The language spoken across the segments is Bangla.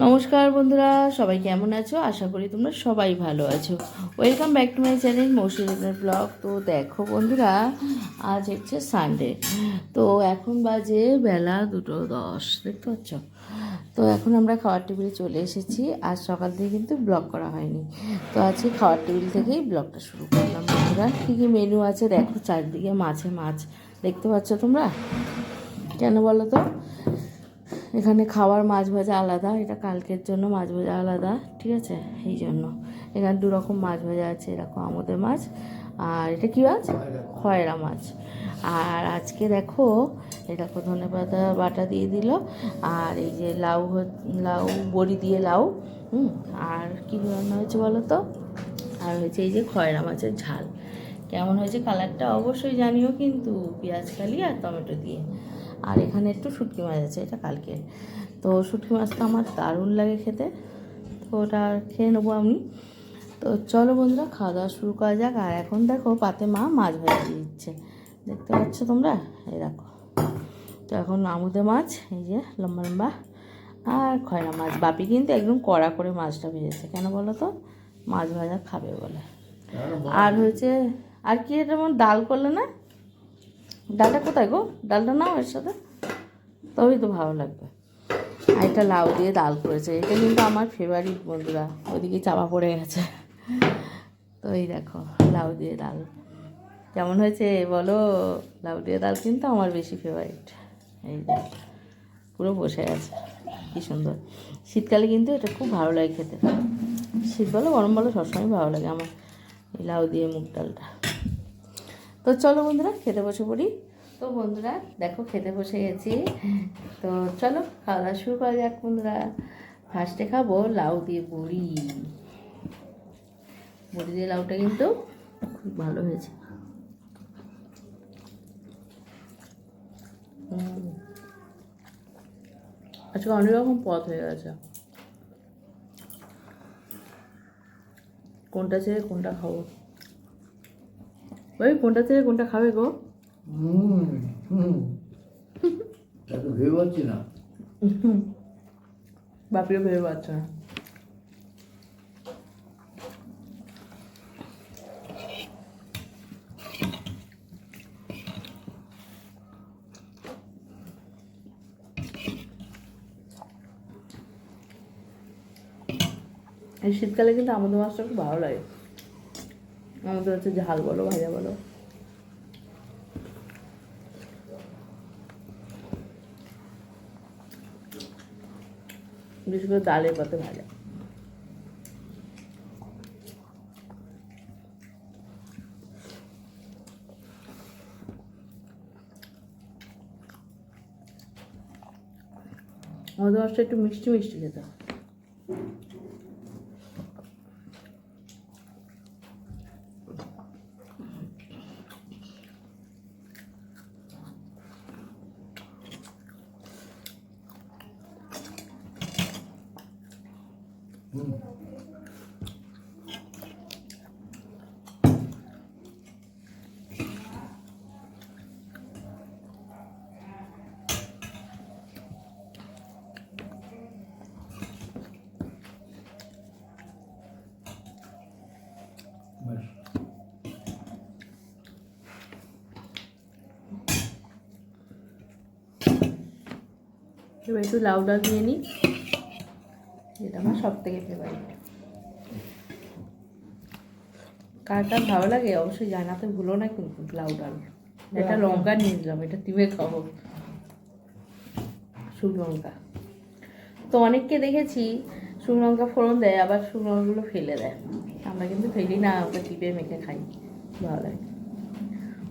নমস্কার বন্ধুরা, সবাই কেমন আছো? আশা করি তোমরা সবাই ভালো আছো। Welcome back to my channel মৌসুমের ব্লগ তো দেখো বন্ধুরা, আজ হচ্ছে সানডে তো এখন বাজে বেলা দুটো দশ, দেখতে পাচ্ছ? তো এখন আমরা খাওয়ার টেবিলে চলে এসেছি। আজ সকাল থেকে কিন্তু ব্লগ করা হয়নি। তো আজকে খাওয়ার টেবিল থেকেই ব্লগটা শুরু করলাম বন্ধুরা। কী কী মেনু আছে দেখো, চারদিকে মাছে মাছ। দেখতে পাচ্ছ তোমরা? কেন বলো তো? এখানে খাওয়ার মাছ ভাজা আলাদা, এটা কালকের জন্য মাছ ভাজা আলাদা, ঠিক আছে? এই জন্য। এখানে দু রকম মাছ ভাজা আছে, এরকম আমাদের মাছ, আর এটা কী মাছ? খয়রা মাছ। আর আজকে দেখো, এটা ধনে পাতা বাটা দিয়ে দিল, আর এই যে লাউ লাউ বড়ি দিয়ে লাউ, হুম? আর কী রান্না হয়েছে বলো তো? আর হয়েছে এই যে খয়রা মাছের ঝাল। কেমন হয়েছে কালারটা অবশ্যই জানিও কিন্তু, পেঁয়াজ কালি আর টমেটো দিয়ে। আর এখানে একটু শুটকি মাছ আছে এটা কালকে তো শুটকি মাছটা আমার দারুণ লাগে খেতে। তো ওটা খেয়ে নেব আমি। তো চলো বন্ধুরা খাওয়া দাওয়া শুরু করা যাক। আর এখন দেখো পাতে মা মাছ ভাজা দিয়ে দিচ্ছে। দেখতে পাচ্ছ তোমরা? এই দেখো। তো এখন আমুদে মাছ এই যে লম্বা লম্বা। আর খয়রা মাছ। বাপি কিন্তু একদম কড়া করে মাছটা ভেজেছে। কেন বলো তো? মাছ ভাজা খাবে বলে। আর হয়েছে আর কি এটা আমার ডাল করলে না ডালটা কোথায় গো? ডালটা নাও এর সাথে। তবেই তো ভালো লাগবে। আর এটা লাউ দিয়ে ডাল করেছে। এটা কিন্তু আমার ফেভারিট বন্ধুরা। ওদিকে চাপা পড়ে গেছে। তো এই দেখো, লাউ দিয়ে ডাল। কেমন হয়েছে বলো? লাউ দিয়ে ডাল কিন্তু আমার বেশি ফেভারিট এই পুরো বসে আছে। কি সুন্দর। শীতকালে কিন্তু এটা খুব ভালো লাগে খেতে। শীত বলো, গরম বলো, সবসময় ভালো লাগে আমার এই লাউ দিয়ে মুগ ডালটা। তো চলো বন্ধুরা, খেতে বসে পড়ি। তো বন্ধুরা, দেখো খেতে বসে গেছি। তো চলো, খাওয়া দাওয়া শুরু করা যাক বন্ধুরা। ফার্স্টে খাব লাউ দিয়ে বড়ি। বড়ি দিয়ে লাউটা কিন্তু খুব ভালো হয়েছে। আজকে অনেক রকম পথ হয়ে গেছে। কোনটা ছেড়ে কোনটা খাব? ওই কোনটা ছেড়ে কোনটা খাবে গো? হুম হুম। তা তো ভেবে পাচ্ছি না। বাপিও ভেবে পাচ্ছে না। এই শীতকালে কিন্তু আমাদের মাছটা খুব ভালো লাগে। আমাদের হচ্ছে ঝাল বলো ভাজা বলো বিশেষ করে ডালের পাতে ভাজা আমাদের মাছটা একটু মিষ্টি মিষ্টি খেতে হয়। এবার একটু লাউ ডাল নিয়ে নিই। যেটা আমার সব থেকে ফেভারিট কার কার ভালো লাগে? অবশ্যই জানাতে ভুলো না কিন্তু লাউ ডাল এটা লঙ্কা নিয়ে নিলাম এটা তিবে খাব। শুকনো লঙ্কা। তো অনেককে দেখেছি শুকনো লঙ্কা ফোড়ন দেয় আবার শুকনো লঙ্কাগুলো ফেলে দেয়। আমরা কিন্তু ফেলি না ওটা টিপে মেখে খাই। ভালো লাগে।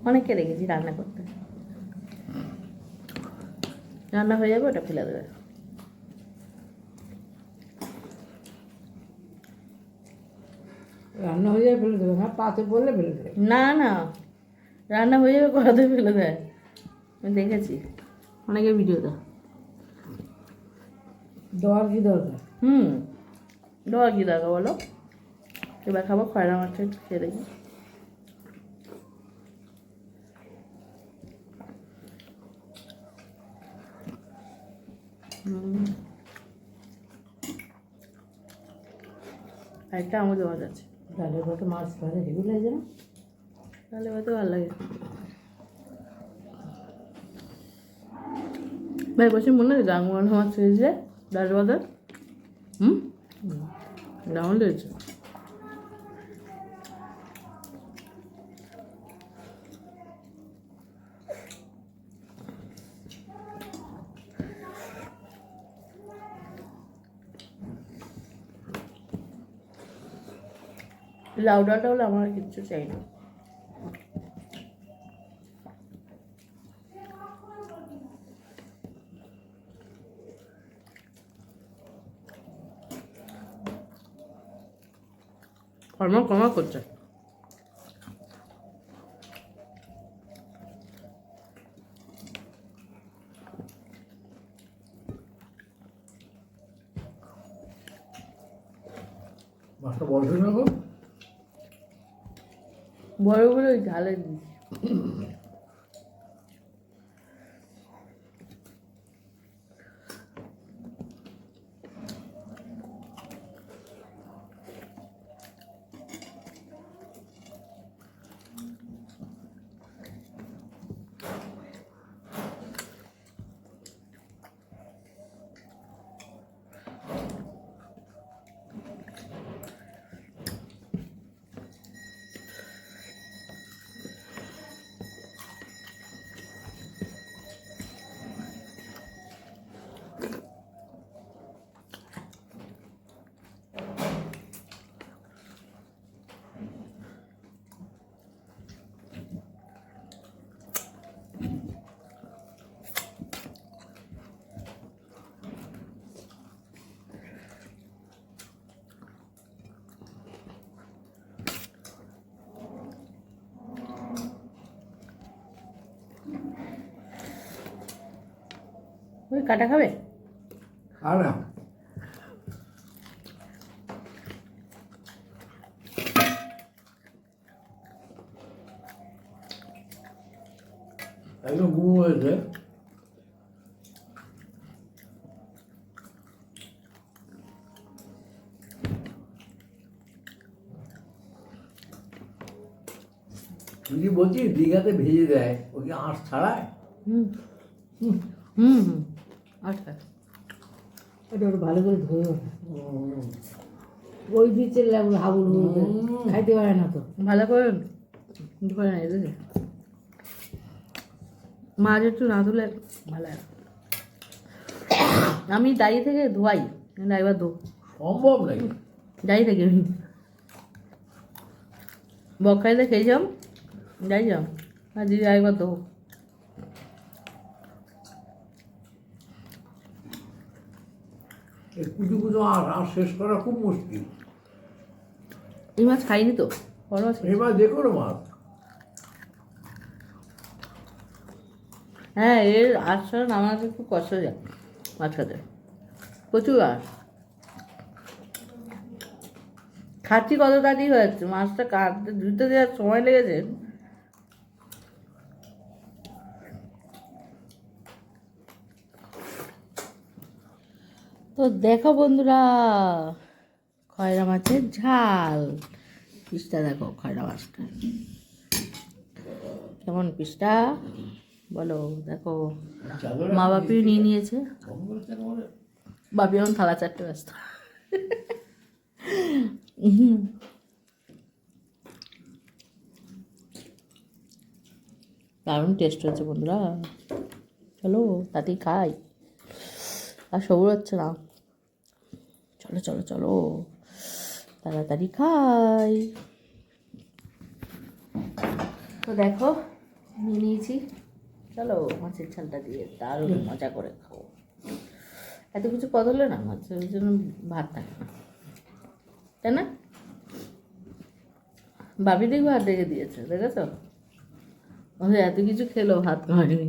অনেককে দেখেছি রান্না করতে। রান্না হয়ে যাবে ওটা ফেলে দেবে। রান্না হয়ে যাবে ফেলে দেবে। হ্যাঁ পাতে পড়লে ফেলে দেবে। না না। রান্না হয়ে যাবে কড়াতে ফেলে দেয়। আমি দেখেছি। অনেকে ভিডিও দেয়। দেওয়ার কি দরকার? হুম। দেওয়া কি দরকার বলো? এবার খাব খয়রা মাছটা খেয়ে দেখি। একটা আমও দেওয়া যাচ্ছে ডালের ভাতে মাছ ভাজা হেভি লাগে যেন ডালের ভাতে ভালো লাগে। ভাই বসে মনে হয় রাঙুয়ানো মাছ হয়েছে ডালের ভাতে? হুম? রাউন্ড হয়েছে লাউ ডালটা হলে আমার কিচ্ছু চাই না। কর্ম কর্ম করছে। মাছটা বড় ছিল না গো? বড় বড় ওই ঝালে ওই কাটা খাবে? না হয়েছে। তুই কি বলছিস? দীঘাতে ভেজে দেয়। ওকে আঁশ ছাড়ায়? হুম। হুম। হুম। আচ্ছা ওটা ওটা ভালো করে ধুয়ে ওই বিচের লাগবে হাবুল খাইতে পারে না তো। ভালো করে করে না এদেরকে মাছ একটু না ধুলে ভালো আমি দাঁড়িয়ে থেকে ধোয়াই না একবার ধো। সম্ভব নাকি? দাঁড়িয়ে থেকে। বকাইলে খেয়ে যাম যাই যাম আর দিদি একবার ধো এই কুচু কুচু আঁশ আঁশ শেষ করা খুব মুশকিল। এই মাছ খাইনি তো? বড় মাছ এই মাছ যে কোনো মাছ। হ্যাঁ এর আশা নামাতে খুব কষ্ট যায় মাছ খেতে। প্রচুর আশ খাচ্ছি কত তাড়াতাড়ি হয়ে যাচ্ছে মাছটা কাটতে ধুতে দেওয়ার সময় লেগেছে। তো দেখো বন্ধুরা, খয়রা মাছের ঝাল। পিসটা দেখো, খয়রা মাছটা। কেমন পিসটা? বলো, দেখো। মা বাপিও নিয়ে নিয়েছে? বাপি এখন থালা চারটে ব্যস্ত। দারুণ টেস্ট হয়েছে বন্ধুরা। চলো, তাতেই খাই। আর সবুর হচ্ছে না। চলো চলো চলো। তাড়াতাড়ি খাই। তো দেখো নিয়ে নিয়েছি। চলো মাছের ছালটা দিয়ে দারুণ মজা করে খাব। এত কিছু পদ হলে না মাছের জন্য ভাত থাকে না। তাই না? বাবি দেখব ভাত রেখে দিয়েছে দেখেছ? এত কিছু খেলো ভাত হয়নি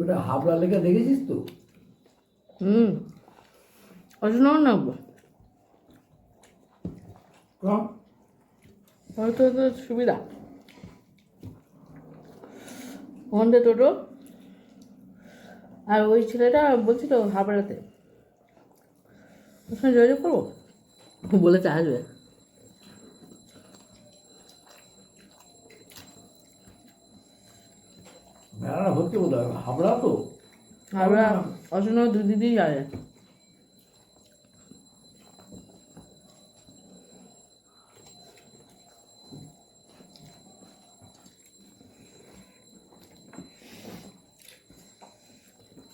ওটা হাবড়া লেখা দেখেছিস তো? হুম। অসুনাও না কম। হয়তো তো সুবিধা। ওখানটা টোটো। আর ওই ছেলেটা বলছিল হাবড়াতে। ওর সঙ্গে যোগাযোগ করব? বলেছে আসবে। মেলাটা হচ্ছে বোধ হয়। হাবড়া তো? হাবড়া অসুনাও দু দিদি যাবে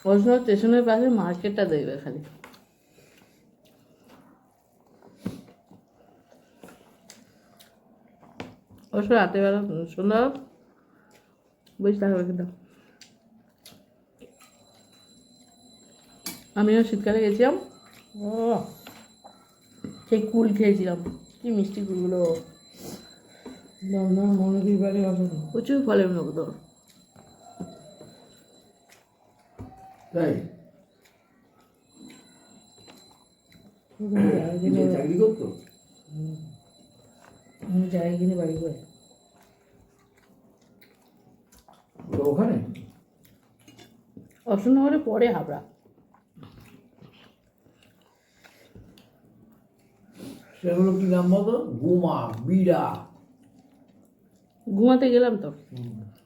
অসুনাও স্টেশনের পাশে মার্কেটটা দেখবে খালি। অবশ্য রাতের বেলা সন্ধ্যা বেশ টাকা রেখে আমিও শীতকালে গেছিলাম। ও। সেই কুল খেয়েছিলাম। কি মিষ্টি কুলগুলো। প্রচুর ফলের নেব তো তাই? জায়গা চাকরি করতো? আমি কিনে বাড়ি করে ওখানে? অশোকনগরে পরে হাবড়া। সেগুলো কি নাম বলতো গুমা বিড়া ঘুমাতে গেলাম তো।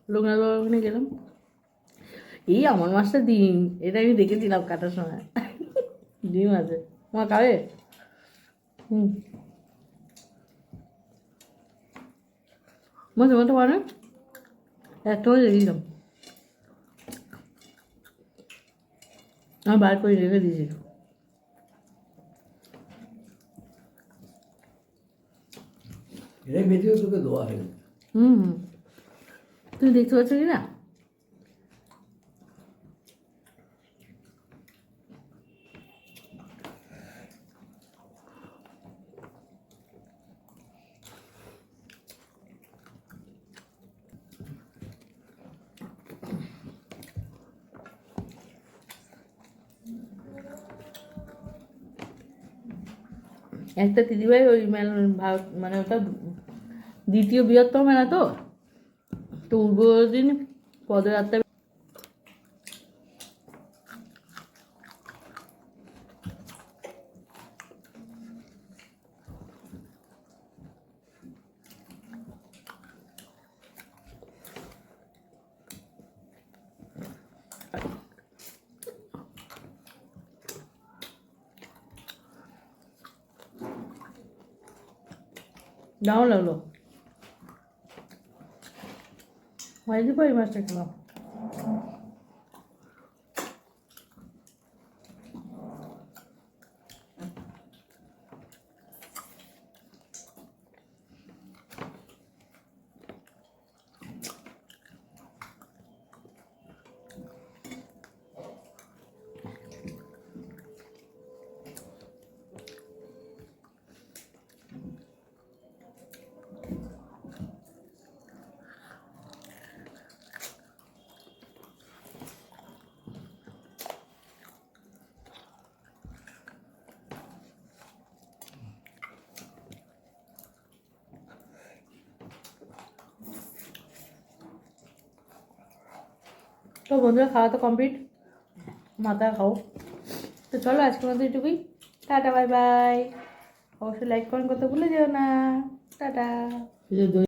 লোকনাথ বাবার ওখানে গেলাম। এই আমার মাসটা ডিম এটা আমি দেখেছিলাম কাটার সময়। ডিম আছে। মা খাবে? হুম। মাঝে মাঝে মানে একটা রেখেছিলাম আমি বার করে রেখে দিয়েছি এটাই বেঁচেও তোকে দেওয়া হয়ে গেছে। হুম তুমি দেখতে পাচ্ছ কি না একটা দিদিভাই ওই মানে ওটা দ্বিতীয় বৃহত্তম মেলা তো তো উদ্বোধন পদযাত্রা দাও লাগল মাঝে পরে তো বন্ধুরা, খাওয়া তো কমপ্লিট মাথা খাও। তো চলো, আজকের মধ্যে এটুকুই। Tata, bye bye. অবশ্যই লাইক কমেন্ট করতে ভুলে যেও না। টাটা।